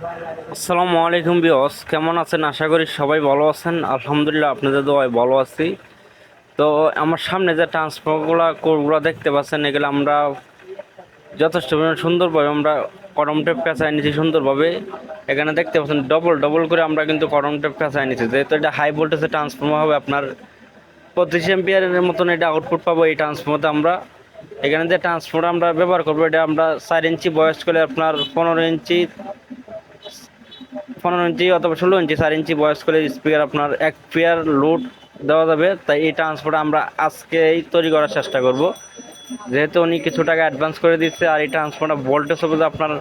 আসসালামু আলাইকুম বিয়স কেমন আছেন? আশা করি সবাই ভালো আছেন। আলহামদুলিল্লাহ আপনাদের দোয়ায় ভালো আছি। তো আমার সামনে যে ট্রান্সফারগুলো কোরগুলো দেখতে পাচ্ছেন, এগুলো আমরা যথেষ্ট পরিমাণ সুন্দরভাবে আমরা করম টেপ পেঁচায় নিয়েছি সুন্দরভাবে। এখানে দেখতে পাচ্ছেন ডবল ডবল করে আমরা কিন্তু করম টেপ পেঁচায় নিয়েছি। যেহেতু এটা হাই ভোল্টেজের ট্রান্সফর্মার হবে, আপনার পঁচিশ এম্পিয়ারের মতন এটা আউটপুট পাবো এই ট্রান্সফর্মারতে আমরা। এখানে যে ট্রান্সফর্মার আমরা ব্যবহার করব, এটা আমরা চার ইঞ্চি বয়স করলে আপনার পনেরো ইঞ্চি পনেরো ইঞ্চি অথবা ষোলো ইঞ্চি, চার ইঞ্চি বয়স করে স্পিকার আপনার এক পেয়ার লোড দেওয়া যাবে। তাই এই ট্রান্সফার আমরা আজকেই তৈরি করার চেষ্টা করব। যেহেতু উনি কিছু টাকা অ্যাডভান্স করে দিচ্ছে আর এই ট্রান্সফারটা ভোল্টেজ হবে আপনার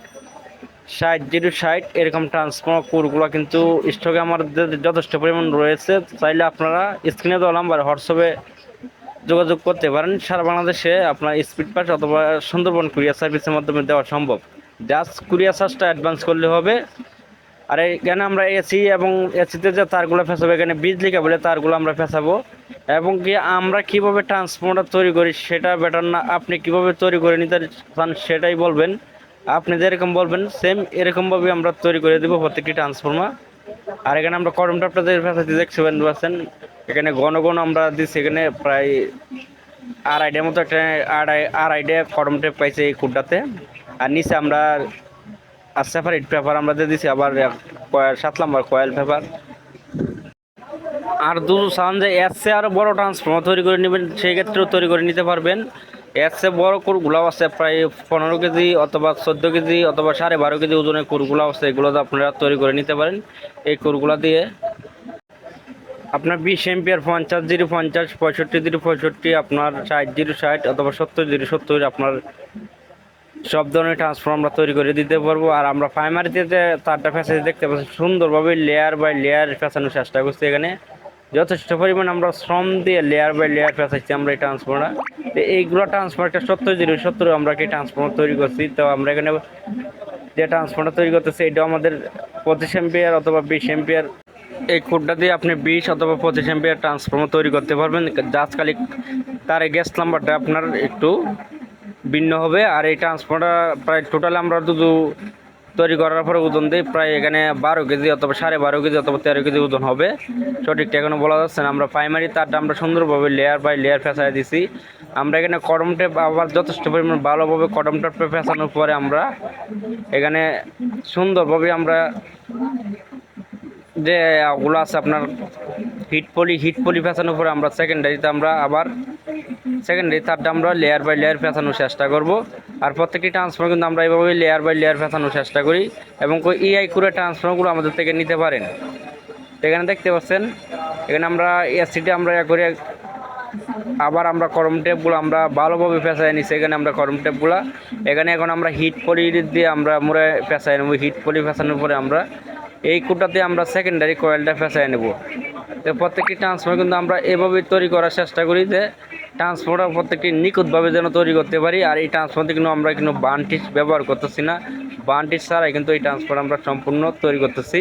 ষাট জিরো ষাট, এরকম ট্রান্সফর্মার কোরগুলো কিন্তু স্টকে আমাদের যথেষ্ট পরিমাণ রয়েছে। চাইলে আপনারা স্ক্রিনে দেওয়া নাম্বার হোয়াটসঅ্যাপে যোগাযোগ করতে পারেন। সারা বাংলাদেশে আপনার স্পিড পাস অথবা সুন্দরবন কুরিয়ার সার্ভিসের মাধ্যমে দেওয়া সম্ভব। জাস্ট কুরিয়ার চার্জটা অ্যাডভান্স করলে হবে। আর এখানে আমরা এসি এবং এসিতে যে তারগুলো ফেসাবো, এখানে বিজলি কেবলে তারগুলো আমরা ফেসাবো। এবং কি আমরা কীভাবে ট্রান্সফর্মার তৈরি করি সেটা বেটার না, আপনি কীভাবে তৈরি করে নিতে চান সেটাই বলবেন। আপনি যেরকম বলবেন সেম এরকমভাবে আমরা তৈরি করে দেবো প্রত্যেকটি ট্রান্সফর্মার আর এখানে আমরা করমটা আপনাদের ফেসাতে দেখতে পাচ্ছেন এখানে ঘন ঘন আমরা দিচ্ছি, এখানে প্রায় আড়াইটার মতো একটা আড়াই, আড়াইটা টেপ পাইছে এই কুটটাতে আর নিচে আমরা আর সেপারেট পেপার আমরা দিয়ে দিছি, আবার সাত নম্বর কয়েল পেপার আর দু চান যে চেয়ে আরও বড় ট্রান্সফর্মার তৈরি করে নেবেন, সেই ক্ষেত্রেও তৈরি করে নিতে পারবেন। চেয়ে বড় কুরগুলাও আছে প্রায় পনেরো কেজি অথবা চোদ্দ কেজি অথবা সাড়ে বারো কেজি ওজনের কুরগুলো আছে, এগুলো আপনারা তৈরি করে নিতে পারেন এই কুরগুলা দিয়ে। আপনার বিশ এম্পিয়ার পঞ্চাশ জিরো পঞ্চাশ, পঁয়ষট্টি জিরো পঁয়ষট্টি, আপনার ষাট জিরো ষাট অথবা সত্তর জিরো সত্তর, আপনার সব ধরনের ট্রান্সফর্ম আমরা তৈরি করে দিতে পারব। আর আমরা প্রাইমারিতে যে তারটা ফ্যাসেজ দেখতে পাচ্ছি, সুন্দরভাবে লেয়ার বাই লেয়ার ফ্যাসানোর চেষ্টা করছি এখানে। যথেষ্ট পরিমাণ আমরা শ্রম দিয়ে লেয়ার বাই লেয়ার ফ্যাসাচ্ছি আমরা এই ট্রান্সফর্মার এইগুলো ট্রান্সফারটা সত্তর জিরো সত্তর আমরা কি ট্রান্সফর্মার তৈরি করছি। তো আমরা এখানে যে ট্রান্সফর্মার তৈরি করতেছি, এটাও আমাদের পঁচিশ এম্পিয়ার অথবা বিশ এম্পিয়ার এই কোডটা দিয়ে আপনি বিশ অথবা পঁচিশ এম্পিয়ার ট্রান্সফর্মার তৈরি করতে পারবেন। খালি তার গ্যাস নাম্বারটা আপনার একটু ভিন্ন হবে, আর এই ট্রান্সফর্মারটা প্রায় টোটাল আমরা শুধু তৈরি করার পরে ওজন দিই প্রায় এখানে বারো কেজি অথবা সাড়ে বারো কেজি অথবা তেরো কেজি ওজন হবে। সঠিকটা এখনও বলা যাচ্ছে না, আমরা প্রাইমারি তারটা আমরা সুন্দরভাবে লেয়ার বাই লেয়ার ফেসাই দিছি। আমরা এখানে কটম টেপ আবার যথেষ্ট পরিমাণ ভালোভাবে কটম টেপ ফেসানোর পরে আমরা এখানে সুন্দরভাবে আমরা যে ওগুলো আছে আপনার হিট পলি হিট পলি ফেসানোর পরে আমরা সেকেন্ডারিতে আমরা আবার সেকেন্ডারি থার্ডটা আমরা লেয়ার বাই লেয়ার ফেসানোর চেষ্টা করব। আর প্রত্যেকটি ট্রান্সফার কিন্তু আমরা এইভাবে লেয়ার বাই লেয়ার ফেসানোর চেষ্টা করি এবং ইআই করে ট্রান্সফারগুলো আমাদের থেকে নিতে পারেন। এখানে দেখতে পাচ্ছেন, এখানে আমরা এসিটি আমরা ইয়া করে আবার আমরা করম টেপগুলো আমরা ভালোভাবে পেঁচাই নিচ্ছি এখানে আমরা করম টেপগুলো এখানে এখন আমরা হিট পলি দিয়ে আমরা মোড়ে পেঁচাই নেব। হিট পলি পেঁচানোর পরে আমরা এই কুটাতে আমরা সেকেন্ডারি কয়েলটা পেঁচাই নেব। তো প্রত্যেকটি ট্রান্সফার কিন্তু আমরা এভাবে তৈরি করার চেষ্টা করি যে ট্রান্সফারটা প্রত্যেকটি নিখুঁতভাবে যেন তৈরি করতে পারি, আর এই ট্রান্সপোর্টে কিন্তু আমরা কিন্তু বানটিস ব্যবহার করতেছি না। বানটিস ছাড়াই কিন্তু এই ট্রান্সপোর্ট আমরা সম্পূর্ণ তৈরি করতেছি।